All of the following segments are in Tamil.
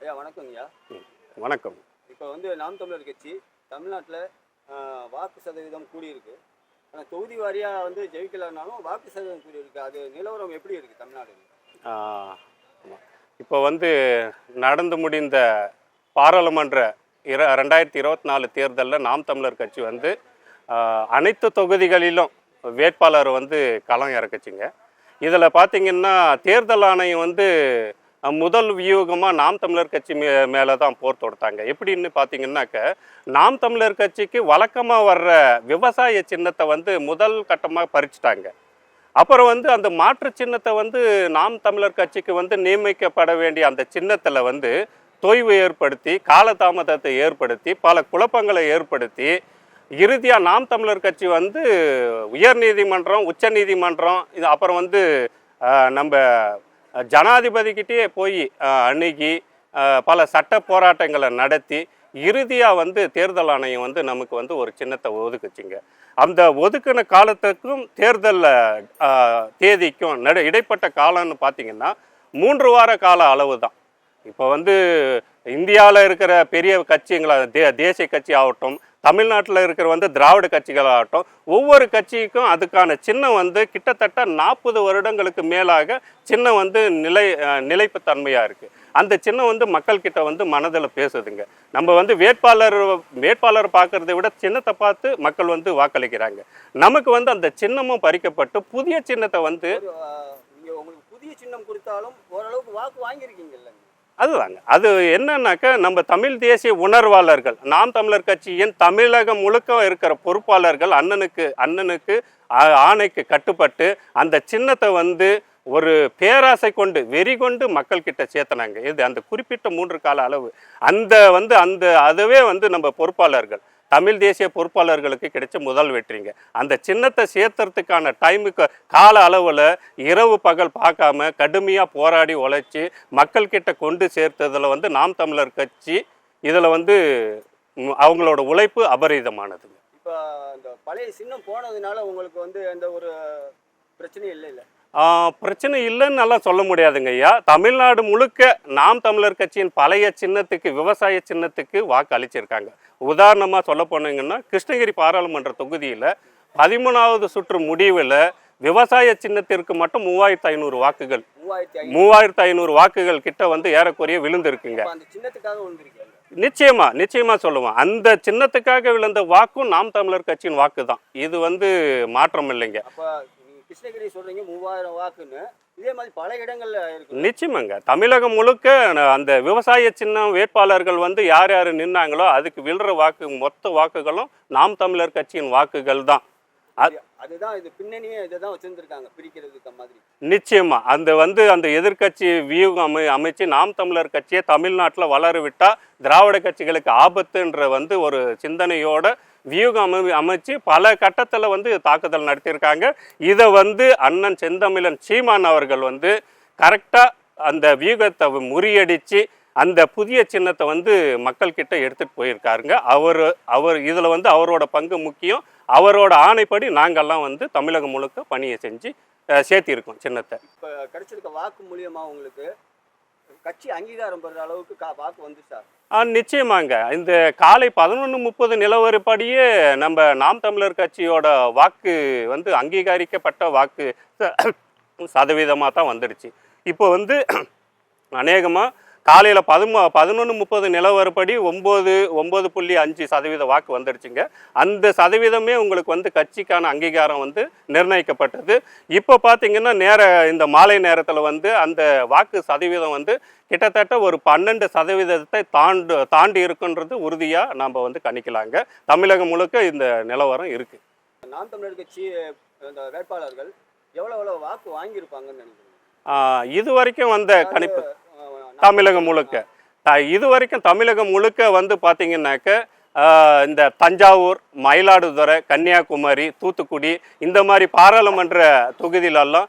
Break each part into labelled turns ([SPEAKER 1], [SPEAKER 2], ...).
[SPEAKER 1] ஐயா வணக்கங்கய்யா
[SPEAKER 2] வணக்கம்.
[SPEAKER 1] இப்போ வந்து நாம் தமிழர் கட்சி தமிழ்நாட்டில் வாக்கு சதவீதம் கூடியிருக்கு. ஆனால் தொகுதி வாரியாக வந்து ஜெயிக்கலைனாலும் வாக்கு சதவீதம் கூடியிருக்கு. அது நிலவரம் எப்படி இருக்குது தமிழ்நாடு
[SPEAKER 2] இப்போ வந்து நடந்து முடிந்த பாராளுமன்ற இர ரெண்டாயிரத்தி இருபத்தி நாலு தேர்தலில் நாம் தமிழர் கட்சி வந்து அனைத்து தொகுதிகளிலும் வேட்பாளர் வந்து களம் இறக்குச்சிங்க. இதில் பார்த்தீங்கன்னா தேர்தல் ஆணையம் வந்து முதல் வியூகமாக நாம் தமிழர் கட்சி மே மேலே தான் போர் தொடுத்தாங்க. எப்படின்னு பார்த்தீங்கன்னாக்க நாம் தமிழர் கட்சிக்கு வழக்கமாக வர்ற விவசாய சின்னத்தை வந்து முதல் கட்டமாக பறிச்சிட்டாங்க. அப்புறம் வந்து அந்த மாற்று சின்னத்தை வந்து நாம் தமிழர் கட்சிக்கு வந்து நியமிக்கப்பட வேண்டிய அந்த சின்னத்தில் வந்து தொய்வு ஏற்படுத்தி காலதாமதத்தை ஏற்படுத்தி பல குழப்பங்களை ஏற்படுத்தி இறுதியாக நாம் தமிழர் கட்சி வந்து உயர்நீதிமன்றம் உச்சநீதிமன்றம் இது அப்புறம் வந்து நம்ம ஜனாதிபதிக்கிட்டே போய் அணுகி பல சட்ட போராட்டங்களை நடத்தி இறுதியாக வந்து தேர்தல் ஆணையம் வந்து நமக்கு வந்து ஒரு சின்னத்தை ஒதுக்குச்சிங்க. அந்த ஒதுக்கின காலத்துக்கும் தேர்தலில் தேதிக்கும் நட இடைப்பட்ட காலம்னு பார்த்தீங்கன்னா மூன்று வார கால அளவு தான். இப்போ வந்து இந்தியாவில் இருக்கிற பெரிய கட்சிங்களா தே தேசிய கட்சி ஆகட்டும் தமிழ்நாட்டில் இருக்கிற வந்து திராவிட கட்சிகளாகட்டும் ஒவ்வொரு கட்சிக்கும் அதுக்கான சின்னம் வந்து கிட்டத்தட்ட நாற்பது வருடங்களுக்கு மேலாக சின்னம் வந்து நிலை நிலைப்பு தன்மையாக இருக்குது அந்த சின்னம் வந்து மக்கள்கிட்ட வந்து மனதில் பேசுதுங்க. நம்ம வந்து வேட்பாளர் வேட்பாளர் பார்க்குறதை விட சின்னத்தை பார்த்து மக்கள் வந்து வாக்களிக்கிறாங்க. நமக்கு வந்து அந்த சின்னமும் பறிக்கப்பட்டு புதிய சின்னத்தை வந்து
[SPEAKER 1] உங்களுக்கு புதிய சின்னம் கொடுத்தாலும் ஓரளவுக்கு வாக்கு வாங்கியிருக்கீங்கல்ல
[SPEAKER 2] அதுதாங்க. அது என்னன்னாக்கா நம்ம தமிழ் தேசிய உணர்வாளர்கள் நாம் தமிழர் கட்சியின் தமிழகம் முழுக்க இருக்கிற பொறுப்பாளர்கள் அண்ணனுக்கு அண்ணனுக்கு ஆணைக்கு கட்டுப்பட்டு அந்த சின்னத்தை வந்து ஒரு பேராசை கொண்டு வெறி கொண்டு மக்கள் கிட்ட சேர்த்தனாங்க. இது அந்த குறிப்பிட்ட மூன்று கால அளவு. அந்த வந்து அந்த அதுவே வந்து நம்ம பொறுப்பாளர்கள். தமிழ் தேசிய பொறுப்பாளர்களுக்கு கிடைச்ச முதல் வெற்றிங்க. அந்த சின்னத்தை சேர்த்துறதுக்கான டைமுக்கு கால அளவில் இரவு பகல் பார்க்காம கடுமையாக போராடி உழைச்சி மக்கள்கிட்ட கொண்டு சேர்த்ததில் வந்து நாம் தமிழர் கட்சி இதில் வந்து அவங்களோட உழைப்பு அபரிதமானதுங்க.
[SPEAKER 1] இப்போ இந்த பழைய சின்னம் போனதுனால உங்களுக்கு வந்து எந்த ஒரு பிரச்சனையும் இல்லை இல்லை
[SPEAKER 2] பிரச்சனை இல்லைன்னு நல்லா சொல்ல முடியாதுங்க ஐயா. தமிழ்நாடு முழுக்க நாம் தமிழர் கட்சியின் பழைய சின்னத்துக்கு விவசாய சின்னத்துக்கு வாக்கு அளிச்சிருக்காங்க. உதாரணமாக சொல்ல போனீங்கன்னா கிருஷ்ணகிரி பாராளுமன்ற தொகுதியில் பதிமூணாவது சுற்று முடிவில் விவசாய சின்னத்திற்கு மட்டும் மூவாயிரத்து ஐநூறு வாக்குகள்.
[SPEAKER 1] மூவாயிரத்தி ஐநூறு.
[SPEAKER 2] வாக்குகள் கிட்ட வந்து ஏறக்குறைய விழுந்திருக்குங்க. நிச்சயமா நிச்சயமா சொல்லுவேன் அந்த சின்னத்துக்காக விழுந்த வாக்கும் நாம் தமிழர் கட்சியின் வாக்கு தான் இது வந்து மாற்றம் இல்லைங்க.
[SPEAKER 1] கிருஷ்ணகிரி சொல்றீங்க மூவாயிரம் வாக்குன்னு. இதே மாதிரி பல இடங்கள்ல இருக்கு.
[SPEAKER 2] நிச்சயமாங்க. தமிழகம் முழுக்க அந்த விவசாய சின்னம் வேட்பாளர்கள் வந்து யார் யார் நின்னாங்களோ அதுக்கு விழுற வாக்கு மொத்த வாக்குகளும் நாம் தமிழர் கட்சியின் வாக்குகள் தான்.
[SPEAKER 1] அதுதான் இது பின்னணியே இதை தான் வச்சிருந்துருக்காங்க பிரிக்கிறதுக்கு மாதிரி.
[SPEAKER 2] நிச்சயமா. அந்த வந்து அந்த எதிர்க்கட்சி வியூகம் அமை அமைச்சு நாம் தமிழர் கட்சியை தமிழ்நாட்டில் வளர விட்டா திராவிட கட்சிகளுக்கு ஆபத்துன்ற வந்து ஒரு சிந்தனையோட வியூகம் அமை அமைச்சு பல கட்டத்தில் வந்து தாக்குதல் நடத்தியிருக்காங்க. இதை வந்து அண்ணன் செந்தமிழன் சீமான் அவர்கள் வந்து கரெக்டாக அந்த வியூகத்தை முறியடித்து அந்த புதிய சின்னத்தை வந்து மக்கள்கிட்ட எடுத்துகிட்டு போயிருக்காருங்க. அவர் அவர் இதில் வந்து அவரோட பங்கு முக்கியம். அவரோட ஆணைப்படி நாங்கள்லாம் வந்து தமிழகம் முழுக்க பணியை செஞ்சு சேர்த்திருக்கோம் சின்னத்தை.
[SPEAKER 1] இப்போ கிடைச்சிருக்க வாக்கு மூலியமாக உங்களுக்கு கட்சி அங்கீகாரம் பெறுற அளவுக்கு கா வாக்கு வந்துச்சா
[SPEAKER 2] சார். நிச்சயமாங்க. இந்த காலை பதினொன்று முப்பது நிலவரப்படியே நம்ம நாம் தமிழர் கட்சியோட வாக்கு வந்து அங்கீகரிக்கப்பட்ட வாக்கு சதவீதமாக தான் வந்துடுச்சு. இப்போ வந்து அநேகமாக காலையில் பதிமூ பதினொன்று முப்பது நிலவரப்படி ஒம்பது ஒம்பது புள்ளி அஞ்சு சதவீத வாக்கு வந்துடுச்சுங்க. அந்த சதவீதமே உங்களுக்கு வந்து கட்சிக்கான அங்கீகாரம் வந்து நிர்ணயிக்கப்பட்டது. இப்போ பார்த்தீங்கன்னா நேர இந்த மாலை நேரத்தில் வந்து அந்த வாக்கு சதவீதம் வந்து கிட்டத்தட்ட ஒரு பன்னெண்டு சதவீதத்தை தாண்டு தாண்டி இருக்குன்றது உறுதியாக நாம் வந்து கணிக்கலாங்க. தமிழகம் முழுக்க இந்த நிலவரம் இருக்குது
[SPEAKER 1] நாம் தமிழர் கட்சி அந்த வேட்பாளர்கள் எவ்வளோ எவ்வளோ வாக்கு வாங்கியிருப்பாங்கன்னு நினைக்கிறீங்க?
[SPEAKER 2] இது வரைக்கும் வந்த கணிப்பு. தமிழகம் முழுக்க. இது வரைக்கும் தமிழகம் முழுக்க வந்து பார்த்தீங்கன்னாக்க இந்த தஞ்சாவூர் மயிலாடுதுறை கன்னியாகுமரி தூத்துக்குடி இந்த மாதிரி பாராளுமன்ற தொகுதியிலெல்லாம்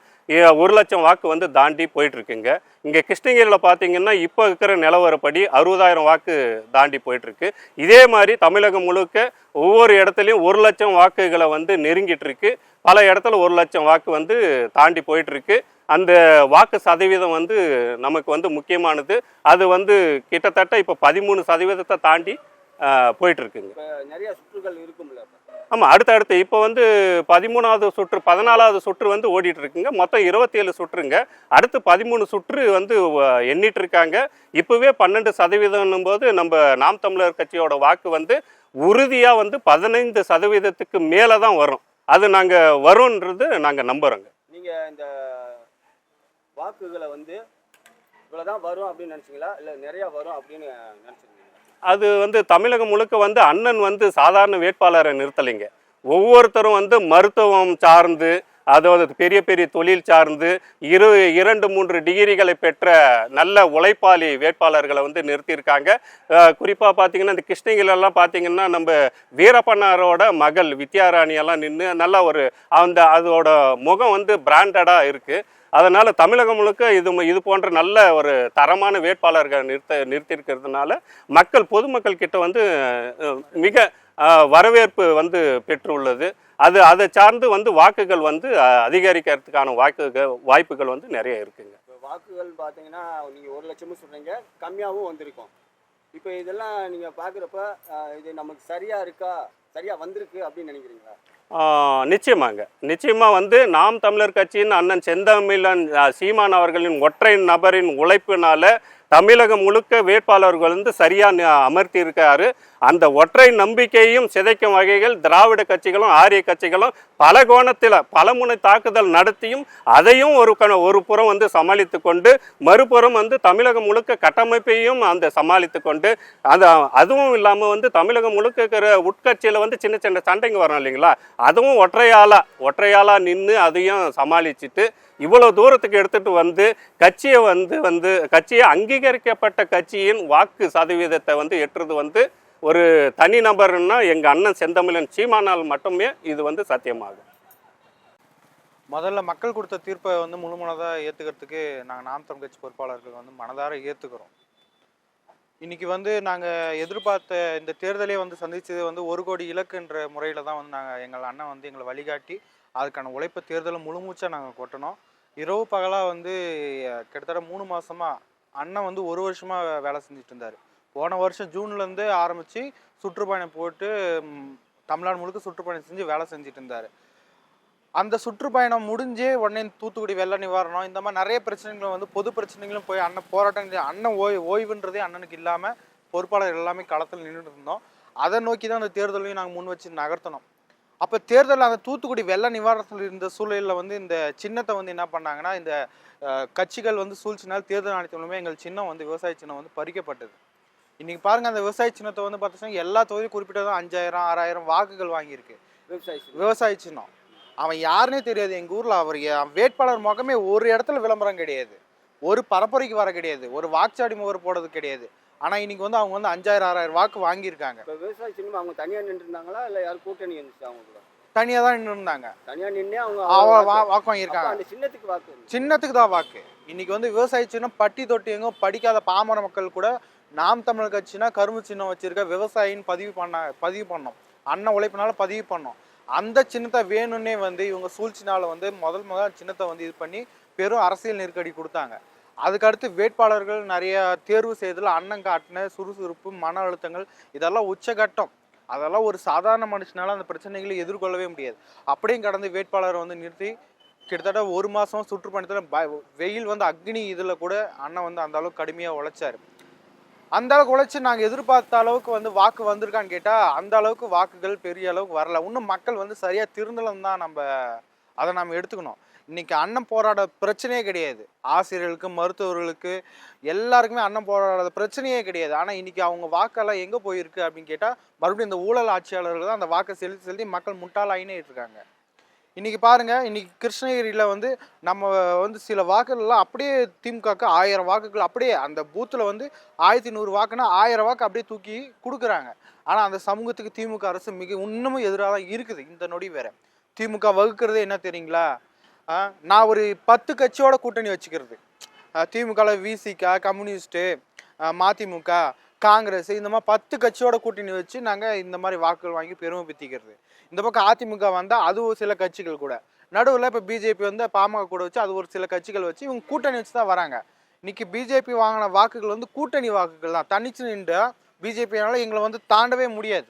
[SPEAKER 2] ஒரு லட்சம் வாக்கு வந்து தாண்டி போயிட்டுருக்குங்க. இங்கே கிருஷ்ணகிரியில் பார்த்தீங்கன்னா இப்போ இருக்கிற நிலவரப்படி அறுபதாயிரம் வாக்கு தாண்டி போயிட்டுருக்கு. இதே மாதிரி தமிழகம் முழுக்க ஒவ்வொரு இடத்துலையும் ஒரு லட்சம் வாக்குகளை வந்து நெருங்கிட்டுருக்கு. பல இடத்துல ஒரு லட்சம் வாக்கு வந்து தாண்டி போயிட்டுருக்கு. அந்த வாக்கு சதவீதம் வந்து நமக்கு வந்து முக்கியமானது. அது வந்து கிட்டத்தட்ட இப்போ பதிமூணு சதவீதத்தை தாண்டி
[SPEAKER 1] போயிட்டுருக்குங்க. நிறையா சுற்றுகள் இருக்கும்ல
[SPEAKER 2] ஆமாம் அடுத்தடுத்து இப்போ வந்து பதிமூணாவது சுற்று பதினாலாவது சுற்று வந்து ஓடிட்டு இருக்குங்க மொத்தம் இருபத்தேழு சுற்றுங்க. அடுத்து பதிமூணு சுற்று வந்து எண்ணிட்டு இருக்காங்க இப்போவே பன்னெண்டு சதவீதம்னும் போது நம்ம நாம் தமிழர் கட்சியோட வாக்கு வந்து உறுதியாக வந்து பதினைந்து சதவீதத்துக்கு மேலே தான் வரும். அது நாங்கள் வரும்ன்றது நாங்கள் நம்புகிறோங்க
[SPEAKER 1] நீங்கள் இந்த வாக்குகளை வந்து இவ்வளோதான் வரும் அப்படின்னு நினச்சிங்களா? இல்லை நிறையா வரும் அப்படின்னு நினச்சிங்களா?
[SPEAKER 2] அது வந்து தமிழகம் முழுக்க வந்து அண்ணன் வந்து சாதாரண வேட்பாளரை நிறுத்தலைங்க. ஒவ்வொருத்தரும் வந்து மருத்துவம் சார்ந்து அதாவது பெரிய பெரிய தொழில் சார்ந்து இரு இரண்டு மூன்று டிகிரிகளை பெற்ற நல்ல உழைப்பாளி வேட்பாளர்களை வந்து நிறுத்தியிருக்காங்க. குறிப்பாக பார்த்தீங்கன்னா இந்த கிருஷ்ணகிரிலெல்லாம் பார்த்தீங்கன்னா நம்ம வீரப்பண்ணாரோட மகள் வித்யாராணியெல்லாம் நின்று நல்ல ஒரு அந்த அதோட முகம் வந்து பிராண்டடாக இருக்குது அதனால் தமிழகம் முழுக்க இது இது போன்ற நல்ல ஒரு தரமான வேட்பாளர்களை நிறுத்த நிறுத்தியிருக்கிறதுனால மக்கள் பொதுமக்கள் கிட்ட வந்து மிக வரவேற்பு வந்து பெற்றுள்ளது. அது அதை சார்ந்து வந்து வாக்குகள் வந்து அதிகரிக்கிறதுக்கான வாக்குகள் வாய்ப்புகள் வந்து நிறைய இருக்குங்க.
[SPEAKER 1] இப்போ வாக்குகள் பார்த்தீங்கன்னா நீங்கள் ஒரு லட்சமும் சொல்கிறீங்க கம்மியாகவும் வந்திருக்கும். இப்போ இதெல்லாம் நீங்கள் பார்க்குறப்ப இது நமக்கு சரியாக இருக்கா சரியாக வந்திருக்கு அப்படின்னு நினைக்கிறீங்களா?
[SPEAKER 2] நிச்சயமாங்க. நிச்சயமாக வந்து நாம் தமிழர் கட்சியின் அண்ணன் செந்தமிழன் சீமான் அவர்களின் ஒற்றை நபரின் உழைப்பினால தமிழகம் முழுக்க வேட்பாளர்கள் வந்து சரியாக அமர்த்தி இருக்காரு அந்த ஒற்றை நம்பிக்கையும் சிதைக்கும் வகைகள் திராவிட கட்சிகளும் ஆரிய கட்சிகளும் பல கோணத்தில் பலமுனை தாக்குதல் நடத்தியும் அதையும் ஒரு கண ஒரு புறம் வந்து சமாளித்து கொண்டு மறுபுறம் வந்து தமிழகம் முழுக்க கட்டமைப்பையும் அந்த சமாளித்து கொண்டு அது அதுவும் இல்லாமல் வந்து தமிழகம் முழுக்க இருக்கிற உட்கட்சியில் வந்து சின்ன சின்ன சண்டைங்க வரும் இல்லைங்களா? அதுவும் ஒற்றையாளா ஒற்றையாளா நின்று அதையும் சமாளிச்சுட்டு இவ்வளோ தூரத்துக்கு எடுத்துட்டு வந்து கட்சியை வந்து வந்து கட்சியை அங்கீகரிக்கப்பட்ட கட்சியின் வாக்கு சதவீதத்தை வந்து எட்டுறது வந்து ஒரு தனி நபர்னா எங்கள் அண்ணன் செந்தமிழன் சீமானால் மட்டுமே இது வந்து சத்தியமாகும்.
[SPEAKER 3] முதல்ல மக்கள் கொடுத்த தீர்ப்பை வந்து முழுமனதாக ஏற்றுக்கிறதுக்கு நாங்கள் நாம் தமிழ் கட்சி பொறுப்பாளர்கள் வந்து மனதார ஏற்றுக்கிறோம் இன்னைக்கு வந்து நாங்கள் எதிர்பார்த்த இந்த தேர்தலே வந்து சந்தித்தது வந்து ஒரு கோடி இலக்குன்ற முறையில் தான் வந்து நாங்கள் எங்கள் அண்ணன் வந்து எங்களை வழிகாட்டி அதுக்கான உழைப்பு தேர்தலை முழுமூச்சாக நாங்கள் கொட்டினோம் இரவு பகலாக வந்து கிட்டத்தட்ட மூணு மாதமாக அண்ணன் வந்து ஒரு வருஷமாக வேலை செஞ்சுட்டு இருந்தார். போன வருஷம் ஜூன்லேருந்து ஆரம்பித்து சுற்றுப்பயணம் போட்டு தமிழ்நாடு முழுக்க சுற்றுப்பயணம் செஞ்சு வேலை செஞ்சுட்டு இருந்தார் அந்த சுற்றுப்பயணம் முடிஞ்சு உடனே தூத்துக்குடி வெள்ள நிவாரணம் இந்த மாதிரி நிறைய பிரச்சனைகளும் வந்து பொது பிரச்சனைகளும் போய் அண்ணன் போராட்டம் அண்ணன் ஓய் ஓய்வுன்றதே அண்ணனுக்கு இல்லாமல் பொறுப்பாளர் எல்லாமே களத்தில் நின்றுட்டு இருந்தோம். அதை நோக்கி தான் அந்த தேர்தலையும் நாங்கள் முன் வச்சு நகர்த்தணும் அப்போ தேர்தலில் அந்த தூத்துக்குடி வெள்ள நிவாரணத்தில் இருந்த சூழலில் வந்து இந்த சின்னத்தை வந்து என்ன பண்ணாங்கன்னா இந்த கட்சிகள் வந்து சூழ்ச்சினால் தேர்தல் ஆணையத்தின் மூலமே எங்கள் சின்னம் வந்து விவசாய சின்னம் வந்து பறிக்கப்பட்டது. இன்னைக்கு பாருங்க அந்த விவசாய சின்னத்தை வந்து பார்த்தீங்கன்னா எல்லா தொகுதியும் குறிப்பிட்டதும் அஞ்சாயிரம் ஆறாயிரம் வாக்குகள் வாங்கியிருக்கு.
[SPEAKER 1] விவசாயி.
[SPEAKER 3] விவசாய சின்னம். அவன் யாருன்னே தெரியாது எங்கள் ஊரில் அவர் வேட்பாளர் முகமே ஒரு இடத்துல விளம்பரம் கிடையாது. ஒரு பரப்புரைக்கு வர கிடையாது ஒரு வாக்குச்சாடி முகர் போடுறது கிடையாது. ஆனால் இன்னைக்கு வந்து அவங்க வந்து அஞ்சாயிரம் ஆறாயிரம் வாக்கு வாங்கியிருக்காங்க.
[SPEAKER 1] இப்போ விவசாய சின்னம் அவங்க தனியாக நின்று இருந்தாங்களா இல்லை யாரும் கூட்டணி இருந்துச்சு அவங்க கூட?
[SPEAKER 3] தனியாக தான் நின்று இருந்தாங்க
[SPEAKER 1] தனியாக நின்று அவங்க
[SPEAKER 3] அவ
[SPEAKER 1] வாக்கு-
[SPEAKER 3] வாங்கியிருக்காங்க.
[SPEAKER 1] அந்த சின்னத்துக்கு வாக்கு.
[SPEAKER 3] சின்னத்துக்கு தான் வாக்கு. இன்னைக்கு வந்து விவசாய சின்னம் பட்டி தொட்டி எங்கோ படிக்காத பாமர மக்கள் கூட நாம் தமிழர் கட்சினா கரும்பு சின்னம் வச்சிருக்க விவசாயின்னு பதிவு பண்ண பதிவு பண்ணோம். அண்ணன் உழைப்பினால பதிவு பண்ணோம். அந்த சின்னத்தை வேணும்னே வந்து இவங்க சூழ்ச்சினால வந்து முதல் முதல் சின்னத்தை வந்து இது பண்ணி பெரும் அரசியல் நெருக்கடி கொடுத்தாங்க. அதுக்கடுத்து வேட்பாளர்கள் நிறைய தேர்வு செய்ததில் அண்ணன் காட்டின சுறுசுறுப்பு மன அழுத்தங்கள் இதெல்லாம் உச்சகட்டம். அதெல்லாம் ஒரு சாதாரண மனுஷனால அந்த பிரச்சனைகளை எதிர்கொள்ளவே முடியாது. அப்படியும் கடந்து வேட்பாளரை வந்து நிறுத்தி கிட்டத்தட்ட ஒரு மாதம் சுற்றுப்பயணத்தில் வெயில் வந்து அக்னி இதில் கூட அண்ணன் வந்து அந்த அளவுக்கு கடுமையாக உழைச்சாரு. அந்த அளவுக்கு உழைச்சி நாங்கள் எதிர்பார்த்த அளவுக்கு வந்து வாக்கு வந்திருக்கான்னு கேட்டால் அந்த அளவுக்கு வாக்குகள் பெரிய அளவுக்கு வரல. இன்னும் மக்கள் வந்து சரியாக திருந்தலம் தான் நம்ம அதை நம்ம எடுத்துக்கணும். இன்னைக்கு அன்னம் போராட பிரச்சனையே கிடையாது. ஆசிரியர்களுக்கு மருத்துவர்களுக்கு எல்லாருக்குமே அன்னம் போராடாத பிரச்சனையே கிடையாது. ஆனால் இன்னைக்கு அவங்க வாக்கெல்லாம் எங்கே போயிருக்கு அப்படின்னு கேட்டால் மறுபடியும் இந்த ஊழல் ஆட்சியாளர்கள் தான் அந்த வாக்கை செலுத்தி செலுத்தி மக்கள் முட்டாளாயினே இருக்காங்க. இன்றைக்கி பாருங்கள் இன்றைக்கி கிருஷ்ணகிரியில் வந்து நம்ம வந்து சில வாக்குகள்லாம் அப்படியே திமுகக்கு ஆயிரம் வாக்குகள் அப்படியே அந்த பூத்தில் வந்து ஆயிரத்தி நூறு வாக்குன்னா ஆயிரம் வாக்கு அப்படியே தூக்கி கொடுக்குறாங்க. ஆனால் அந்த சமூகத்துக்கு திமுக அரசு மிக இன்னமும் எதிராக தான் இருக்குது இந்த நொடி வேறு. திமுக வகுக்கிறது என்ன தெரியுங்களா? நான் ஒரு பத்து கட்சியோட கூட்டணி வச்சுக்கிறது. திமுகவில் விசிக கம்யூனிஸ்ட்டு மதிமுக காங்கிரஸ் இந்த மாதிரி பத்து கட்சியோட கூட்டணி வச்சு நாங்கள் இந்த மாதிரி வாக்குகள் வாங்கி பெருமை இந்த பக்கம் அதிமுக வந்தால் அது ஒரு சில கட்சிகள் கூட. நடுவில் இப்போ பிஜேபி வந்து பாமக கூட வச்சு அது ஒரு சில கட்சிகள் வச்சு இவங்க கூட்டணி வச்சு தான் வராங்க. இன்னைக்கு பிஜேபி வாங்கின வாக்குகள் வந்து கூட்டணி வாக்குகள் தான். தனிச்சு நின்று பிஜேபியால எங்களை வந்து தாண்டவே முடியாது.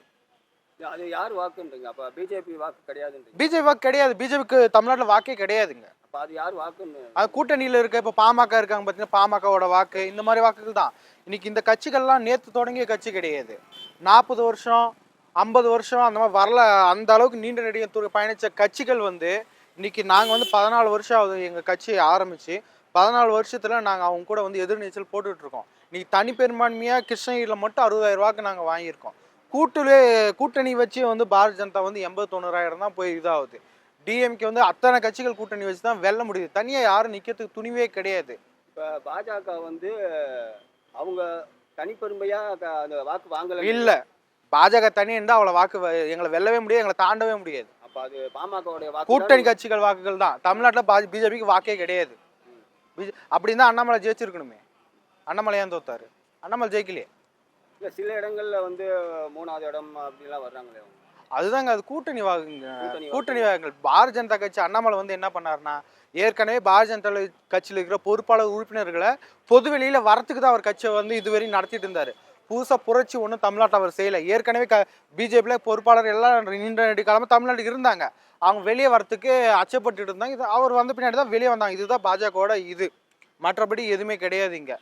[SPEAKER 1] அது யார் வாக்குன்றீங்க? அப்போ பிஜேபி வாக்கு கிடையாதுன்றீங்க.
[SPEAKER 3] பிஜேபி வாக்கு கிடையாது. பிஜேபிக்கு தமிழ்நாட்டில் வாக்கே கிடையாதுங்க.
[SPEAKER 1] அப்போ அது யார் வாக்குன்னு?
[SPEAKER 3] அது கூட்டணியில் இருக்க இப்போ பாமக இருக்காங்க பார்த்தீங்கன்னா பாமகவோட வாக்கு இந்த மாதிரி வாக்குகள் தான். இன்னைக்கு இந்த கட்சிகள்லாம் நேற்று தொடங்கிய கட்சி கிடையாது. நாற்பது வருஷம் ஐம்பது வருஷம் அந்த மாதிரி வரல அந்த அளவுக்கு நீண்ட நெடிய பயணித்த கட்சிகள் வந்து இன்னைக்கு நாங்கள் வந்து பதினாலு வருஷம் ஆகுது எங்கள் கட்சி ஆரம்பித்து பதினாலு வருஷத்தில் நாங்கள் அவங்க கூட வந்து எதிர்நீச்சல் போட்டுட்டு இருக்கோம். இன்னைக்கு தனிப்பெரும்பான்மையாக கிருஷ்ணகிரியில் மட்டும் அறுபதாயிரம் வாக்கு நாங்கள் வாங்கியிருக்கோம். கூட்டுலே கூட்டணி வச்சு வந்து பாரதிய ஜனதா வந்து எண்பது தொண்ணூறாயிரம் தான் போய் இதாகுது. டிஎம்கே வந்து அத்தனை கட்சிகள் கூட்டணி வச்சு தான் வெல்ல முடியுது. தனியாக யாரும் நிற்கிறதுக்கு துணிவே கிடையாது.
[SPEAKER 1] இப்போ பாஜக வந்து அவங்க தனிப்பெருமையாக அந்த வாக்கு வாங்கலை.
[SPEAKER 3] இல்லை. பாஜக தனி இருந்தால் அவளை வாக்கு எங்களை வெல்லவே முடியாது எங்களை தாண்டவே முடியாது.
[SPEAKER 1] அப்போ அது பாமகவுடைய வாக்கு
[SPEAKER 3] கூட்டணி கட்சிகள் வாக்குகள் தான். தமிழ்நாட்டில் பா பிஜேபிக்கு வாக்கே கிடையாது. பிஜே அப்படி தான் அண்ணாமலை ஜெயிச்சிருக்கணுமே. அண்ணாமலை ஏன் தோத்தாரு? அண்ணாமலை ஜெயிக்கலையே.
[SPEAKER 1] இல்லை சில இடங்கள்ல வந்து மூணாவது இடம் அப்படிலாம் வர்றாங்களே
[SPEAKER 3] அதுதாங்க அது கூட்டணி வாக்குங்க
[SPEAKER 1] கூட்டணி
[SPEAKER 3] வாக்குகள். பாரதிய ஜனதா கட்சி அண்ணாமலை வந்து என்ன பண்ணாருன்னா ஏற்கனவே பாரதிய ஜனதா கட்சியில் இருக்கிற பொறுப்பாளர் உறுப்பினர்களை பொது வெளியில வரத்துக்கு தான் அவர் கட்சியை வந்து இதுவரையும் நடத்திட்டு இருந்தாரு. புதுசாக புரட்சி ஒன்றும் தமிழ்நாட்டில் அவர் செய்யலை. ஏற்கனவே க பிஜேபியில் பொறுப்பாளர் எல்லாம் நீண்ட நெடு தமிழ்நாடு தமிழ்நாட்டுக்கு இருந்தாங்க. அவங்க வெளியே வரத்துக்கு அச்சப்பட்டு இருந்தாங்க. இது அவர் வந்த பின்னாடி தான் வெளியே வந்தாங்க. இதுதான் பாஜகவோட இது. மற்றபடி எதுவுமே கிடையாது இங்கே.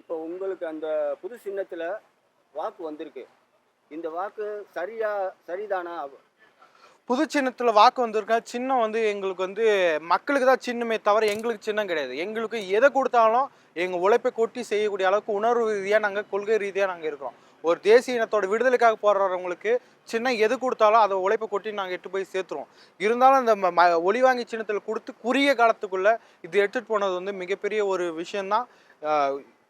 [SPEAKER 1] இப்போ உங்களுக்கு அந்த புது சின்னத்தில் வாக்கு வந்திருக்கு. இந்த வாக்கு சரியா சரிதானா?
[SPEAKER 3] புது சின்னத்தில் வாக்கு வந்திருக்கா? சின்னம் வந்து எங்களுக்கு வந்து மக்களுக்கு தான் சின்னமே தவிர எங்களுக்கு சின்னம் கிடையாது. எங்களுக்கு எதை கொடுத்தாலும் எங்கள் உழைப்பை கொட்டி செய்யக்கூடிய அளவுக்கு உணர்வு ரீதியாக நாங்கள் கொள்கை ரீதியாக நாங்கள் இருக்கிறோம். ஒரு தேசிய இனத்தோட விடுதலைக்காக போராடுறவங்களுக்கு சின்னம் எது கொடுத்தாலும் அதை உழைப்பை கொட்டி நாங்கள் எட்டு போய் சேர்த்துருவோம். இருந்தாலும் அந்த ம- ஒளிவாங்கி சின்னத்தில் கொடுத்து குறுகிய காலத்துக்குள்ளே இது எடுத்துகிட்டு போனது வந்து மிகப்பெரிய ஒரு விஷயந்தான்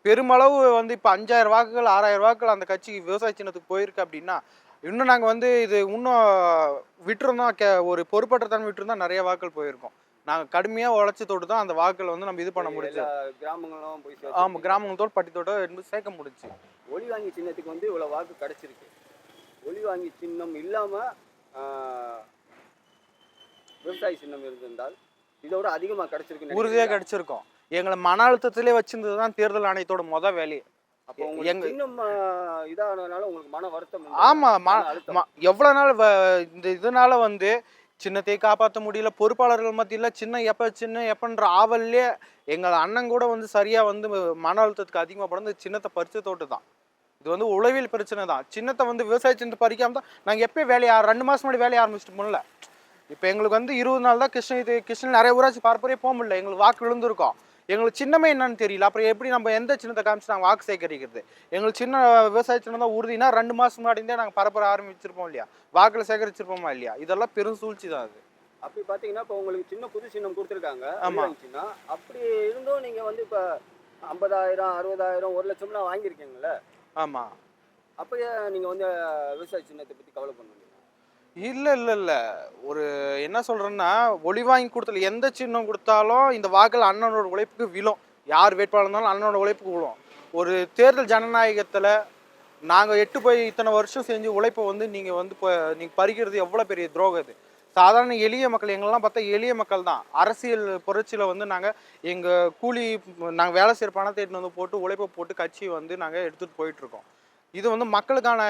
[SPEAKER 3] பெருமளவு வந்து இப்போ அஞ்சாயிரம் வாக்குகள் ஆறாயிரம் வாக்குகள் அந்த கட்சிக்கு விவசாய சின்னத்துக்கு போயிருக்கு அப்படின்னா இன்னும் நாங்கள் வந்து இது இன்னும் விட்டுருந்தோம். கே ஒரு பொறுப்பற்ற தன்மை விட்டுருந்தா நிறைய வாக்குகள் போயிருக்கோம். நாங்கள் கடுமையாக உழைச்சி தொட்டு தான் அந்த வாக்குகளை வந்து நம்ம இது பண்ண முடிஞ்சு
[SPEAKER 1] கிராமங்களும் போய்
[SPEAKER 3] ஆமாம் கிராமங்களோட பட்டித்தோட இருந்து சேர்க்க முடிஞ்சு.
[SPEAKER 1] ஒளி வாங்கி சின்னத்துக்கு வந்து இவ்வளவு வாக்கு கிடைச்சிருக்கு. ஒளி வாங்கி சின்னம் இல்லாம ஆஹ், விவசாய சின்னம் இருந்திருந்தால் இதோட அதிகமா கிடைச்சிருக்கு
[SPEAKER 3] உறுதியாக கிடைச்சிருக்கோம். எங்களை மன அழுத்தத்திலே வச்சிருந்தது தான் தேர்தல் ஆணையத்தோட முத வேலையே. ஆமா எவ்வளவு நாள் இந்த இதனால வந்து சின்னத்தை காப்பாற்ற முடியல பொறுப்பாளர்கள் மத்தியில் சின்ன எப்ப சின்ன எப்பன்ற ஆவல்லே எங்கள் அண்ணன் கூட வந்து சரியா வந்து மன அழுத்தத்துக்கு அதிகமாக படம் இந்த சின்னத்தை பறிச்சு தோட்டு தான் இது வந்து உளவியல் பிரச்சனை தான். சின்னத்தை வந்து விவசாய சின்னத்தை பறிக்காம தான் நாங்கள் எப்போ வேலையை ரெண்டு மாசம் முன்னாடி வேலையை ஆரம்பிச்சிட்டு போனல இப்போ எங்களுக்கு வந்து இருபது நாள் தான் கிருஷ்ணகிரி கிருஷ்ணகிரி நிறைய ஊராட்சி பார்ப்பரே போக முடியல. எங்களுக்கு வாக்கு விழுந்திருக்கோம். எங்களுக்கு சின்னமே என்னன்னு தெரியல. அப்புறம் எப்படி நம்ம எந்த சின்னத்தை காமிச்சு நாங்கள் வாக்கு சேகரிக்கிறது? எங்களுக்கு சின்ன விவசாய சின்னம் தான் உறுதினா ரெண்டு மாசம் முன்னாடி இருந்தே நாங்கள் பரப்புற ஆரம்பிச்சிருப்போம் இல்லையா? வாக்குல சேகரிச்சிருப்போமா இல்லையா? இதெல்லாம் பெரும் சூழ்ச்சி தான் அது.
[SPEAKER 1] அப்படி பாத்தீங்கன்னா இப்போ உங்களுக்கு சின்ன புது சின்னம் கொடுத்துருக்காங்க.
[SPEAKER 3] ஆமா.
[SPEAKER 1] சின்ன அப்படி இருந்தும் நீங்க வந்து இப்போ ஐம்பதாயிரம் அறுபதாயிரம் ஒரு லட்சம்லாம் வாங்கியிருக்கீங்கல்ல?
[SPEAKER 3] ஆமா.
[SPEAKER 1] அப்போ ஏன் நீங்க வந்து விவசாய சின்னத்தை பத்தி கவலை பண்ணுவீங்க
[SPEAKER 3] இல்லை இல்லை இல்லை. ஒரு என்ன சொல்கிறேன்னா ஒளி வாங்கி கொடுத்தல எந்த சின்னம் கொடுத்தாலும் இந்த வாக்கில் அண்ணனோட உழைப்புக்கு விழும். யார் வேட்பாளர் இருந்தாலும் அண்ணனோட உழைப்புக்கு விழும். ஒரு தேர்தல் ஜனநாயகத்தில் நாங்கள் எட்டு போய் இத்தனை வருஷம் செஞ்சு உழைப்பை வந்து நீங்கள் வந்து இப்போ நீங்கள் பறிக்கிறது எவ்வளோ பெரிய துரோகம் இது? சாதாரண எளிய மக்கள் எங்களெல்லாம் பார்த்தா எளிய மக்கள் தான். அரசியல் புரட்சியில் வந்து நாங்கள் எங்கள் கூலி நாங்கள் வேலை செய்கிற பணத்தை எடுத்துட்டு வந்து போட்டு உழைப்பை போட்டு கட்சி வந்து நாங்கள் எடுத்துகிட்டு போயிட்டுருக்கோம் இது வந்து மக்களுக்கான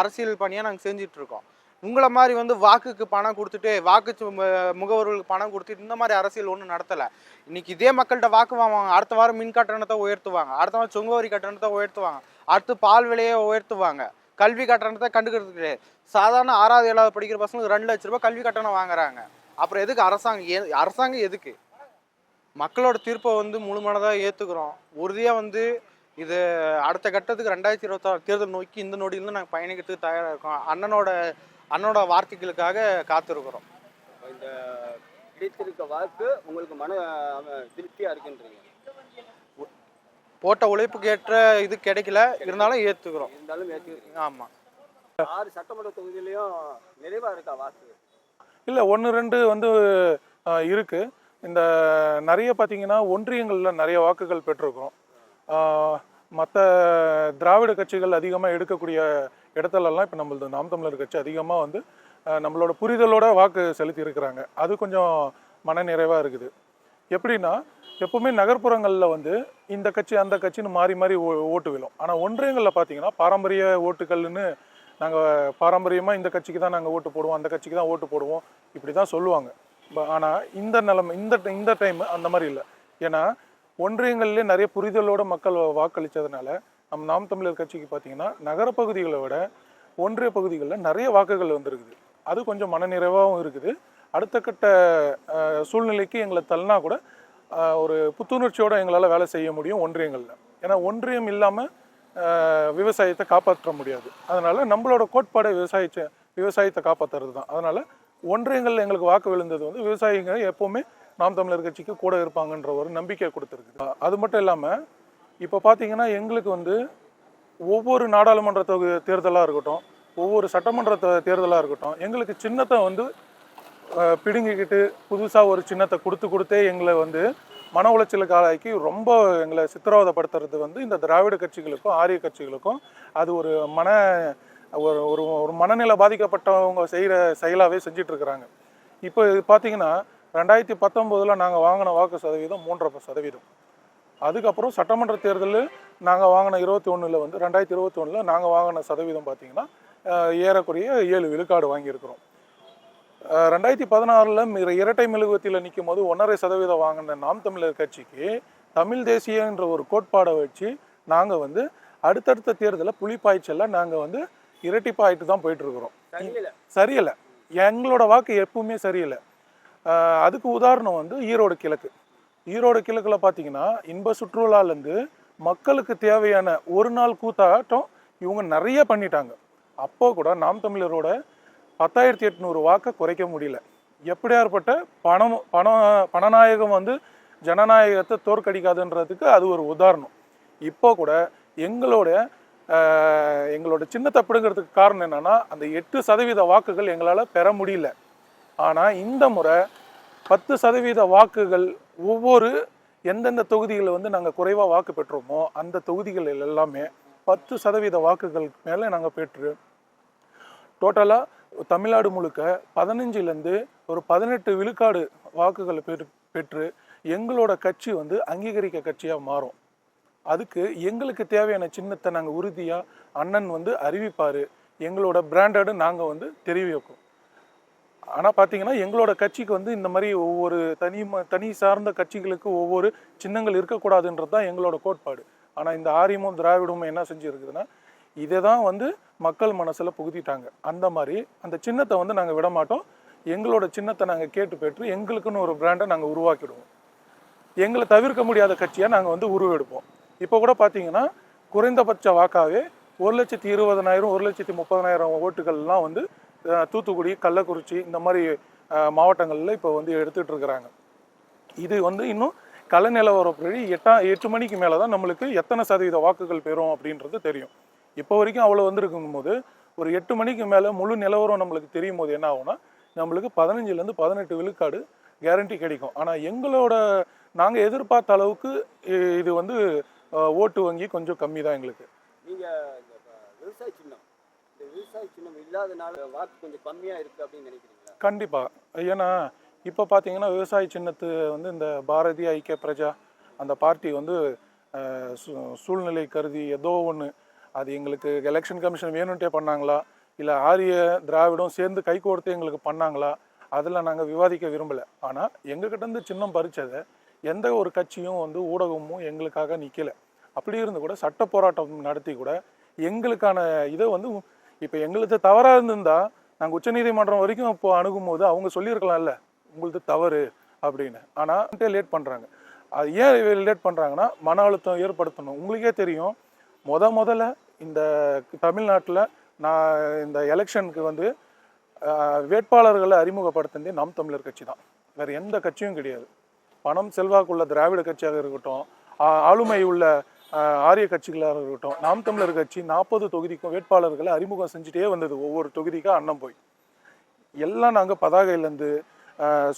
[SPEAKER 3] அரசியல் பணியாக நாங்கள் செஞ்சுட்டு இருக்கோம். உங்களை மாதிரி வந்து வாக்குக்கு பணம் கொடுத்துட்டு வாக்கு சு- முகவர்களுக்கு பணம் கொடுத்துட்டு இந்த மாதிரி அரசியல் ஒன்றும் நடத்தலை. இன்னைக்கு இதே மக்கள்கிட்ட வாக்கு வாங்குவாங்க. அடுத்த வாரம் மின் கட்டணத்தை உயர்த்துவாங்க. அடுத்த வாரம் சுங்கவரி கட்டணத்தை உயர்த்துவாங்க. அடுத்து பால் விலையை உயர்த்துவாங்க. கல்வி கட்டணத்தை கண்டுக்கிறது கிடையாது. சாதாரண ஆறாவது ஏழாவது படிக்கிற பசங்களுக்கு ரெண்டு லட்ச ரூபாய் கல்வி கட்டணம் வாங்குறாங்க. அப்புறம் எதுக்கு அரசாங்கம்? அரசாங்கம் எதுக்கு? மக்களோட தீர்ப்பை வந்து முழுமனதாக ஏற்றுக்கிறோம் உறுதியாக வந்து இது அடுத்த கட்டத்துக்கு ரெண்டாயிரத்தி இருபத்தாறு தேர்தல் நோக்கி இந்த நொடியிலிருந்து நாங்கள் பயணிக்கிறதுக்கு தயாராக இருக்கோம். அண்ணனோட அண்ணனோட வார்த்தைகளுக்காக காத்திருக்கிறோம்.
[SPEAKER 1] இந்த கிடைத்திருக்க வாக்கு உங்களுக்கு மன அஹ், திருப்தியா இருக்குன்றீங்க.
[SPEAKER 3] போட்ட உழைப்புக்கு ஏற்ற இது கிடைக்கல இருந்தாலும் ஏற்றுக்கிறோம்
[SPEAKER 1] இருந்தாலும் ஏற்றுக்கிறீங்க
[SPEAKER 3] ஆமாம்
[SPEAKER 1] ஆறு சட்டமன்ற தொகுதியிலையும் நிறைவா இருக்கா வாக்கு?
[SPEAKER 4] இல்லை ஒன்று ரெண்டு வந்து அஹ், இருக்கு. இந்த நிறைய பார்த்தீங்கன்னா ஒன்றியங்களில் நிறைய வாக்குகள் பெற்றிருக்கோம் மற்ற திராவிட கட்சிகள் அதிகமாக எடுக்கக்கூடிய இடத்துலலாம் இப்போ நம்மளது நாம் தமிழர் கட்சி அதிகமாக வந்து நம்மளோட புரிதலோட வாக்கு செலுத்தி இருக்கிறாங்க. அது கொஞ்சம் மனநிறைவாக இருக்குது. எப்படின்னா எப்பவுமே நகர்ப்புறங்களில் வந்து இந்த கட்சி அந்த கட்சின்னு மாறி மாறி ஓ- ஓட்டு விழும். ஆனால் ஒன்றியங்களில் பார்த்தீங்கன்னா பாரம்பரிய ஓட்டுகள்னு நாங்கள் பாரம்பரியமாக இந்த கட்சிக்கு தான் நாங்கள் ஓட்டு போடுவோம் அந்த கட்சிக்கு தான் ஓட்டு போடுவோம் இப்படி தான் சொல்லுவாங்க ஆனால் இந்த நிலைமை இந்த இந்த டைம் அந்த மாதிரி இல்லை. ஏன்னா ஒன்றியங்கள்லேயே நிறைய புரிதலோட மக்கள் வாக்களித்ததுனால நம்ம நாம் தமிழர் கட்சிக்கு பார்த்தீங்கன்னா நகரப்பகுதிகளை விட ஒன்றிய பகுதிகளில் நிறைய வாக்குகள் வந்திருக்குது. அது கொஞ்சம் மனநிறைவாகவும் இருக்குது. அடுத்த கட்ட சூழ்நிலைக்கு எங்களை தள்ளினா கூட ஒரு புத்துணர்ச்சியோடு எங்களால் வேலை செய்ய முடியும் ஒன்றியங்களில். ஏன்னா ஒன்றியம் இல்லாமல் விவசாயத்தை காப்பாற்ற முடியாது. அதனால் நம்மளோட கோட்பாடை விவசாயிச்ச விவசாயத்தை காப்பாற்றுறது தான் அதனால் ஒன்றியங்கள் எங்களுக்கு வாக்கு விழுந்தது வந்து விவசாயிங்க எப்போவுமே நாம் தமிழர் கட்சிக்கு கூட இருப்பாங்கன்ற ஒரு நம்பிக்கை கொடுத்துருக்கு அது மட்டும் இல்லாமல் இப்போ பார்த்தீங்கன்னா எங்களுக்கு வந்து ஒவ்வொரு நாடாளுமன்ற தொகு தேர்தலாக இருக்கட்டும் ஒவ்வொரு சட்டமன்ற தேர்தலாக இருக்கட்டும் எங்களுக்கு சின்னத்தை வந்து பிடுங்கிக்கிட்டு புதுசாக ஒரு சின்னத்தை கொடுத்து கொடுத்தே எங்களை வந்து மன உளைச்சலுக்கு ஆளாக்கி ரொம்ப எங்களை சித்திரவதைப்படுத்துறது வந்து இந்த திராவிட கட்சிகளுக்கும் ஆரிய கட்சிகளுக்கும் அது ஒரு மன ஒரு ஒரு ஒரு மனநிலை பாதிக்கப்பட்டவங்க செய்கிற செயலாகவே செஞ்சுட்டு இப்போ பார்த்தீங்கன்னா ரெண்டாயிரத்தி பத்தொம்போதில் நாங்கள் வாங்கின வாக்கு சதவீதம் மூன்றரை சதவீதம். அதுக்கப்புறம் சட்டமன்ற தேர்தலில் நாங்கள் வாங்கின இருபத்தி ஒன்றில் வந்து ரெண்டாயிரத்தி இருபத்தி ஒன்றில் நாங்கள் வாங்கின சதவீதம் பார்த்தீங்கன்னா ஏறக்குறைய ஏழு விழுக்காடு வாங்கியிருக்கிறோம். ரெண்டாயிரத்தி பதினாறில் இரட்டை மெழுகுவத்தியில் நிற்கும் போது ஒன்றரை சதவீதம் வாங்கின நாம் தமிழர் கட்சிக்கு தமிழ் தேசியன்ற ஒரு கோட்பாடை வச்சு நாங்கள் வந்து அடுத்தடுத்த தேர்தலில் புலிப்பாய்ச்சலில் நாங்கள் வந்து இரட்டிப்பாயிட்டு தான் போயிட்டுருக்குறோம்
[SPEAKER 1] சரியில்லை.
[SPEAKER 4] எங்களோட வாக்கு எப்பவுமே சரியில்லை. அதுக்கு உதாரணம் வந்து ஈரோடு கிழக்கு. ஈரோடு கிழக்கில் பார்த்தீங்கன்னா இன்ப சுற்றுலாலேருந்து மக்களுக்கு தேவையான ஒரு நாள் கூத்தாட்டம் இவங்க நிறைய பண்ணிட்டாங்க. அப்போ கூட நாம் தமிழரோட பத்தாயிரத்தி எட்நூறு வாக்கை குறைக்க முடியல. எப்படியாற்பட்ட பணம் பணம் பணநாயகம் வந்து ஜனநாயகத்தை தோற்கடிக்காதுன்றதுக்கு அது ஒரு உதாரணம். இப்போ கூட எங்களோட எங்களோட சின்னத்தை பிடுங்கிறதுக்கு காரணம் என்னென்னா அந்த எட்டு சதவீத வாக்குகள் எங்களால் பெற முடியல. ஆனால் இந்த முறை பத்து சதவீத வாக்குகள் ஒவ்வொரு எந்தெந்த தொகுதிகளில் வந்து நாங்கள் குறைவாக வாக்கு பெற்றோமோ அந்த தொகுதிகளில் எல்லாமே பத்து சதவீத வாக்குகள் மேலே நாங்கள் பெற்று டோட்டலாக தமிழ்நாடு முழுக்க பதினஞ்சுலேருந்து ஒரு பதினெட்டு விழுக்காடு வாக்குகளை பெற்று பெற்று எங்களோட கட்சி வந்து அங்கீகரிக்க கட்சியாக மாறும். அதுக்கு எங்களுக்கு தேவையான சின்னத்தை நாங்கள் உறுதியாக அண்ணன் வந்து அறிவிப்பார். எங்களோட பிராண்டடு நாங்கள் வந்து தெரிவிப்போம். ஆனால் பார்த்தீங்கன்னா எங்களோட கட்சிக்கு வந்து இந்த மாதிரி ஒவ்வொரு தனி ம- தனி சார்ந்த கட்சிகளுக்கு ஒவ்வொரு சின்னங்கள் இருக்கக்கூடாதுன்றது தான் எங்களோட கோட்பாடு. ஆனால் இந்த ஆரியமும் திராவிடமும் என்ன செஞ்சுருக்குதுன்னா இதை தான் வந்து மக்கள் மனசில் புகுத்திட்டாங்க. அந்த மாதிரி அந்த சின்னத்தை வந்து நாங்கள் விட மாட்டோம் எங்களோட சின்னத்தை நாங்கள் கேட்டு பெற்று எங்களுக்குன்னு ஒரு பிராண்டை நாங்கள் உருவாக்கிடுவோம். எங்களை தவிர்க்க முடியாத கட்சியாக நாங்கள் வந்து உருவெடுப்போம். இப்போ கூட பார்த்தீங்கன்னா குறைந்தபட்ச வாக்காவே ஒரு லட்சத்தி இருபதனாயிரம் ஒரு லட்சத்தி முப்பதனாயிரம் ஓட்டுகள்லாம் வந்து தூத்துக்குடி கள்ளக்குறிச்சி இந்த மாதிரி மாவட்டங்களில் இப்போ வந்து எடுத்துகிட்டு இருக்கிறாங்க. இது வந்து இன்னும் கள நிலவரப்படி எட்டா எட்டு மணிக்கு மேலே தான் நம்மளுக்கு எத்தனை சதவீத வாக்குகள் பெறும் அப்படின்றது தெரியும். இப்போ வரைக்கும் அவ்வளோ வந்திருக்கும் போது ஒரு எட்டு மணிக்கு மேலே முழு நிலவரம் நம்மளுக்கு தெரியும் போது என்ன ஆகும்னா நம்மளுக்கு பதினஞ்சுலேருந்து பதினெட்டு விழுக்காடு கேரண்டி கிடைக்கும். ஆனால் எங்களோட நாங்கள் எதிர்பார்த்த அளவுக்கு இது வந்து ஓட்டு வங்கி கொஞ்சம் கம்மி தான் எங்களுக்கு
[SPEAKER 1] நீங்கள் விவசாய சின்னம் விவசாய சின்னம் இல்லாதனால வாக்கு கொஞ்சம் கம்மியா இருக்கு அப்படின்னு நினைக்கிறீங்களா?
[SPEAKER 4] கண்டிப்பாக ஏன்னா இப்போ பார்த்தீங்கன்னா விவசாய சின்னத்து வந்து இந்த பாரதி ஐக்கிய பிரஜா அந்த பார்ட்டி வந்து சூ- சூழ்நிலை கருதி ஏதோ ஒன்று அது எங்களுக்கு எலெக்ஷன் கமிஷன் வேணும்ட்டே பண்ணாங்களா? இல்லை ஆரிய திராவிடம் சேர்ந்து கை கோர்த்து எங்களுக்கு பண்ணாங்களா? அதில் நாங்கள் விவாதிக்க விரும்பலை. ஆனால் எங்ககிட்ட இருந்து சின்னம் பறித்ததை எந்த ஒரு கட்சியும் வந்து ஊடகமும் எங்களுக்காக நிற்கலை அப்படி இருந்து கூட சட்ட போராட்டம் நடத்தி கூட எங்களுக்கான இதை வந்து இப்போ எங்களுக்கு தவறாக இருந்திருந்தா நாங்கள் உச்சநீதிமன்றம் வரைக்கும் இப்போ அணுகும்போது அவங்க சொல்லியிருக்கலாம்ல உங்களுது தவறு அப்படின்னு. ஆனால் லேட் பண்ணுறாங்க அது ஏன் லேட் பண்ணுறாங்கன்னா மன அழுத்தம் ஏற்படுத்தணும். உங்களுக்கே தெரியும் முத முதல்ல இந்த தமிழ்நாட்டில் நான் இந்த எலெக்ஷனுக்கு வந்து வேட்பாளர்களை அறிமுகப்படுத்தினதே நாம் தமிழர் கட்சி தான். வேறு எந்த கட்சியும் கிடையாது. பணம் செல்வாக்குள்ள திராவிட கட்சியாக இருக்கட்டும் ஆளுமை உள்ள ஆரிய கட்சிகளாக இருக்கட்டும் நாம் தமிழர் கட்சி நாற்பது தொகுதிக்கும் வேட்பாளர்களை அறிமுகம் செஞ்சுட்டே வந்தது. ஒவ்வொரு தொகுதிக்கும் அண்ணன் போய். எல்லாம் நாங்கள் பதாகையிலேருந்து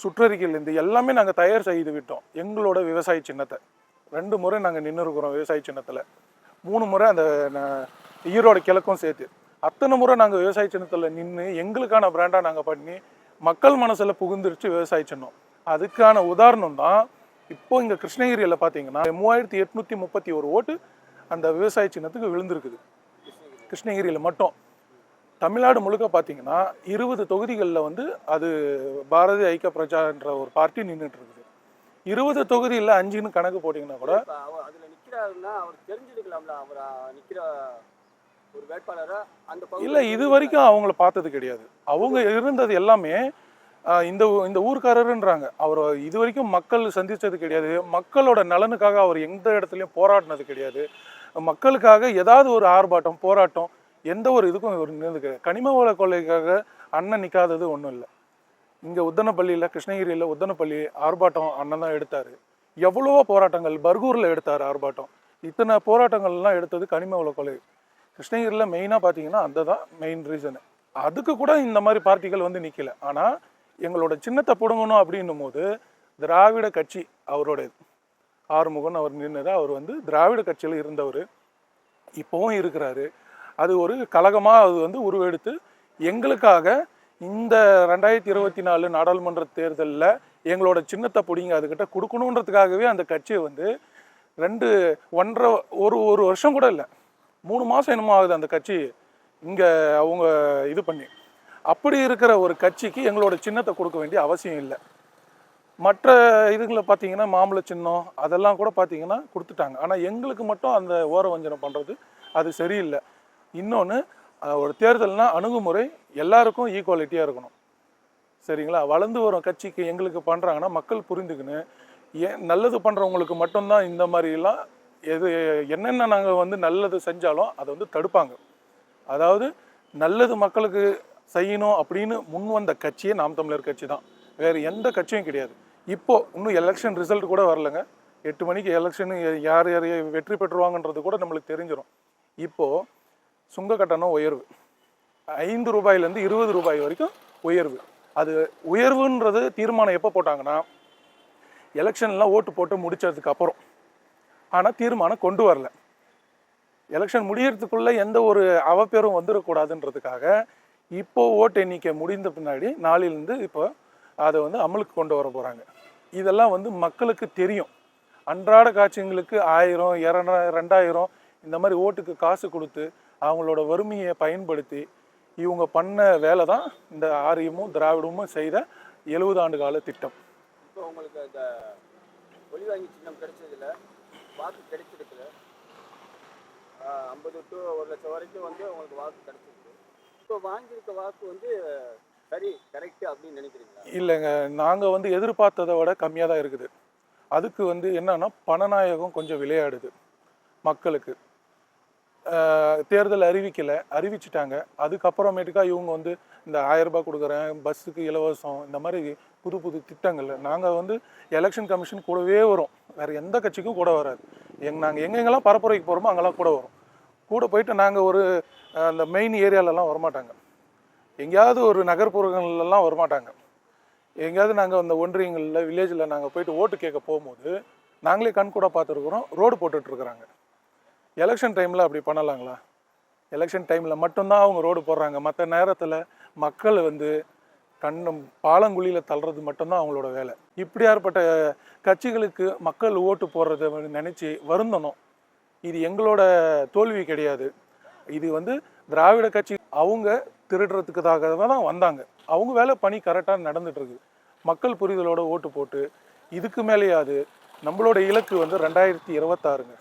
[SPEAKER 4] சுற்றறிக்கையிலேருந்து எல்லாமே நாங்கள் தயார் செய்து விட்டோம். எங்களோட விவசாய சின்னத்தை. ரெண்டு முறை நாங்கள் நின்று இருக்கிறோம் விவசாய சின்னத்தில். மூணு முறை அந்த ந- ஈரோடு கிழக்கும் சேர்த்து. அத்தனை முறை நாங்கள் விவசாய சின்னத்தில் நின்று எங்களுக்கான பிராண்டாக நாங்கள் பண்ணி மக்கள் மனசில் புகுந்துருச்சு விவசாய சின்னம். அதுக்கான உதாரணம் தான் இப்போ இங்கே கிருஷ்ணகிரியில் பார்த்தீங்கன்னா மூவாயிரத்தி எட்நூற்றி முப்பத்தி ஒரு ஓட்டு அந்த விவசாய சின்னத்துக்கு விழுந்திருக்குது. கிருஷ்ணகிரியில் மட்டும். தமிழ்நாடு முழுக்க பார்த்தீங்கன்னா இருபது தொகுதிகளில் வந்து அது பாரதிய ஐக்கிய பிரஜான்ற ஒரு பார்ட்டி நின்றுட்டு இருக்குது இருபது தொகுதியில் அஞ்சுன்னு கணக்கு போட்டிங்கன்னா கூட இல்லை இது வரைக்கும் அவங்கள பார்த்தது கிடையாது. அவங்க இருந்தது எல்லாமே இந்த ஊ- இந்த ஊர்க்காரருன்றாங்க. அவர் இது வரைக்கும் மக்கள் சந்தித்தது கிடையாது. மக்களோட நலனுக்காக அவர் எந்த இடத்துலையும் போராடினது கிடையாது. மக்களுக்காக ஏதாவது ஒரு ஆர்ப்பாட்டம் போராட்டம் எந்த ஒரு இதுக்கும் இவர் நின்றது கனிம வள கொள்ளைக்காக அண்ணன் நிற்காதது ஒன்றும் இல்லை. இங்கே உத்தனப்பள்ளியில் கிருஷ்ணகிரியில் உத்தனப்பள்ளி ஆர்ப்பாட்டம் அண்ணன் தான் எடுத்தார். எவ்வளவோ போராட்டங்கள் பர்கூரில் எடுத்தார் ஆர்ப்பாட்டம். இத்தனை போராட்டங்கள்லாம் எடுத்தது கனிம வள கொலை கிருஷ்ணகிரியில் மெயினாக பார்த்தீங்கன்னா அந்த தான் மெயின் ரீசனு அதுக்கு கூட இந்த மாதிரி பார்ட்டிகள் வந்து நிற்கல ஆனால் எங்களோட சின்னத்தை பிடுங்கணும் அப்படின்னும் போது திராவிட கட்சி அவரோட ஆறுமுகன் அவர் நின்று அவர் வந்து திராவிட கட்சியில் இருந்தவர். இப்போவும் இருக்கிறாரு. அது ஒரு கழகமாக அது வந்து உருவெடுத்து எங்களுக்காக இந்த ரெண்டாயிரத்தி இருபத்தி நாலு நாடாளுமன்ற தேர்தலில் எங்களோட சின்னத்தை பிடிங்க அதுக்கிட்ட கொடுக்கணுன்றதுக்காகவே அந்த கட்சியை வந்து ரெண்டு ஒன்றரை ஒரு ஒரு வருஷம் கூட இல்லை. மூணு மாதம் என்னமோ ஆகுது அந்த கட்சி இங்கே அவங்க இது பண்ணி. அப்படி இருக்கிற ஒரு கட்சிக்கு எங்களோட சின்னத்தை கொடுக்க வேண்டிய அவசியம் இல்லை. மற்ற இதுங்களை பார்த்தீங்கன்னா மாம்பழ சின்னம் அதெல்லாம் கூட பார்த்தீங்கன்னா கொடுத்துட்டாங்க. ஆனால் எங்களுக்கு மட்டும் அந்த ஓர வஞ்சனம் பண்ணுறது அது சரியில்லை. இன்னொன்று ஒரு தேர்தல்னால் அணுகுமுறை எல்லாருக்கும் ஈக்குவாலிட்டியாக இருக்கணும். சரிங்களா? வளர்ந்து வரும் கட்சிக்கு எங்களுக்கு பண்ணுறாங்கன்னா மக்கள் புரிந்துக்கின்னு ஏன் நல்லது பண்ணுறவங்களுக்கு மட்டும்தான் இந்த மாதிரிலாம் எது என்னென்ன நாங்கள் வந்து நல்லது செஞ்சாலும் அதை வந்து தடுப்பாங்க. அதாவது நல்லது மக்களுக்கு செய்யணும் அப்படின்னு முன் வந்த கட்சியே நாம் தமிழர் கட்சி தான். வேறு எந்த கட்சியும் கிடையாது. இப்போது இன்னும் எலெக்ஷன் ரிசல்ட் கூட வரலங்க. எட்டு மணிக்கு எலெக்ஷன் யார் யார் வெற்றி பெற்றுருவாங்கன்றது கூட நம்மளுக்கு தெரிஞ்சிடும் இப்போது சுங்க கட்டணம் உயர்வு. ஐந்து ரூபாயிலேருந்து இருபது ரூபாய் வரைக்கும் உயர்வு. அது உயர்வுன்றது தீர்மானம் எப்போ போட்டாங்கன்னா எலெக்ஷன்லாம் ஓட்டு போட்டு முடித்ததுக்கு அப்புறம். ஆனால் தீர்மானம் கொண்டு வரல. எலெக்ஷன் முடியறதுக்குள்ளே எந்த ஒரு அவப்பேரும் வந்துடக்கூடாதுன்றதுக்காக இப்போ ஓட்டு எண்ணிக்கை முடிந்த பின்னாடி நாளிலிருந்து இப்போ அதை வந்து அமலுக்கு கொண்டு வர போகிறாங்க இதெல்லாம் வந்து மக்களுக்கு தெரியும். அன்றாட காட்சிங்களுக்கு ஆயிரம் இரநூறு ரெண்டாயிரம் இந்த மாதிரி ஓட்டுக்கு காசு கொடுத்து அவங்களோட வறுமையை பயன்படுத்தி இவங்க பண்ண வேலை தான் இந்த ஆரியமும் திராவிடமும் செய்த எழுபது ஆண்டு கால திட்டம்.
[SPEAKER 1] இப்போ உங்களுக்கு இந்த ஒளிவாங்கி சின்னம் கிடைச்சதுல வாக்கு கிடைச்சிருக்குது ஐம்பது டு ஒரு லட்சம் வரைக்கும் வந்து உங்களுக்கு வாக்கு கிடைச்சிருக்கு. இப்போ வாங்கியிருக்க வாக்கு வந்து சரி கரெக்ட் அப்படின்னு நினைக்கிறீங்களா?
[SPEAKER 4] இல்லைங்க. நாங்கள் வந்து எதிர்பார்த்ததை விட கம்மியாக தான் இருக்குது. அதுக்கு வந்து என்னன்னா பணநாயகம் கொஞ்சம் விளையாடுது மக்களுக்கு. தேர்தல் அறிவிக்கலை அறிவிச்சிட்டாங்க. அதுக்கப்புறமேட்டுக்கா இவங்க வந்து இந்த ஆயிரம் ரூபாய் கொடுக்குறேன் பஸ்ஸுக்கு இலவசம் இந்த மாதிரி புது புது திட்டங்கள். நாங்கள் வந்து எலெக்ஷன் கமிஷன் கூடவே வரும். வேறு எந்த கட்சிக்கும் கூட வராது. எங் நாங்கள் எங்கெங்கெல்லாம் பரப்புரைக்கு போகிறோமோ அங்கெல்லாம் கூட வரும். கூட போயிட்டு நாங்கள் ஒரு அந்த மெயின் ஏரியாலலாம் வரமாட்டாங்க. எங்கேயாவது ஒரு நகர்ப்புறங்கள்லாம் வரமாட்டாங்க. எங்கேயாவது நாங்கள் அந்த ஒன்றியங்களில் வில்லேஜில் நாங்கள் போயிட்டு ஓட்டு கேட்க போகும்போது நாங்களே கண் கூட பார்த்துருக்குறோம் ரோடு போட்டுட்ருக்குறாங்க. எலெக்ஷன் டைமில் அப்படி பண்ணலாங்களா? எலெக்ஷன் டைமில் மட்டும்தான் அவங்க ரோடு போடுறாங்க. மற்ற நேரத்தில் மக்கள் வந்து கண்ணும் பாலங்குழியில் தள்ளுறது மட்டும்தான் அவங்களோட வேலை. இப்படியாற்பட்ட கட்சிகளுக்கு மக்கள் ஓட்டு போடுறத நினச்சி வருந்தணும். இது எங்களோட தோல்வி கிடையாது. இது வந்து திராவிட கட்சி அவங்க திருடுறதுக்குதாக தான் வந்தாங்க. அவங்க வேலை பணி கரெக்டாக நடந்துட்டு இருக்கு மக்கள் புரிதலோட ஓட்டு போட்டு இதுக்கு மேலேயாவது நம்மளோட இலக்கு வந்து ரெண்டாயிரத்தி இருபத்தாறுங்க.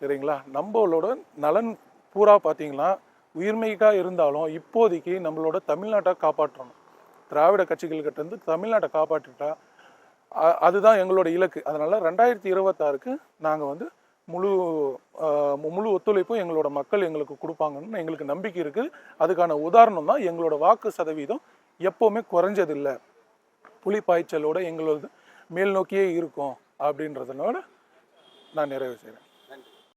[SPEAKER 4] சரிங்களா? நம்மளோட நலன் பூரா பார்த்தீங்கன்னா உயிர்மைக்காக இருந்தாலும் இப்போதைக்கு நம்மளோட தமிழ்நாட்டை காப்பாற்றணும். திராவிட கட்சிகள்கிட்டருந்து தமிழ்நாட்டை காப்பாற்றிட்டா அதுதான் எங்களோட இலக்கு. அதனால் ரெண்டாயிரத்தி இருபத்தாறுக்கு நாங்கள் வந்து முழு முழு ஒத்துழைப்பும் எங்களோட மக்கள் எங்களுக்கு கொடுப்பாங்கன்னு எங்களுக்கு நம்பிக்கை இருக்குது அதுக்கான உதாரணம் தான் எங்களோட வாக்கு சதவீதம் எப்போவுமே குறைஞ்சதில்லை. புலிப்பாய்ச்சலோட எங்களோட மேல் நோக்கியே இருக்கும் அப்படின்றதுனோட நான் நிறைவு செய்கிறேன்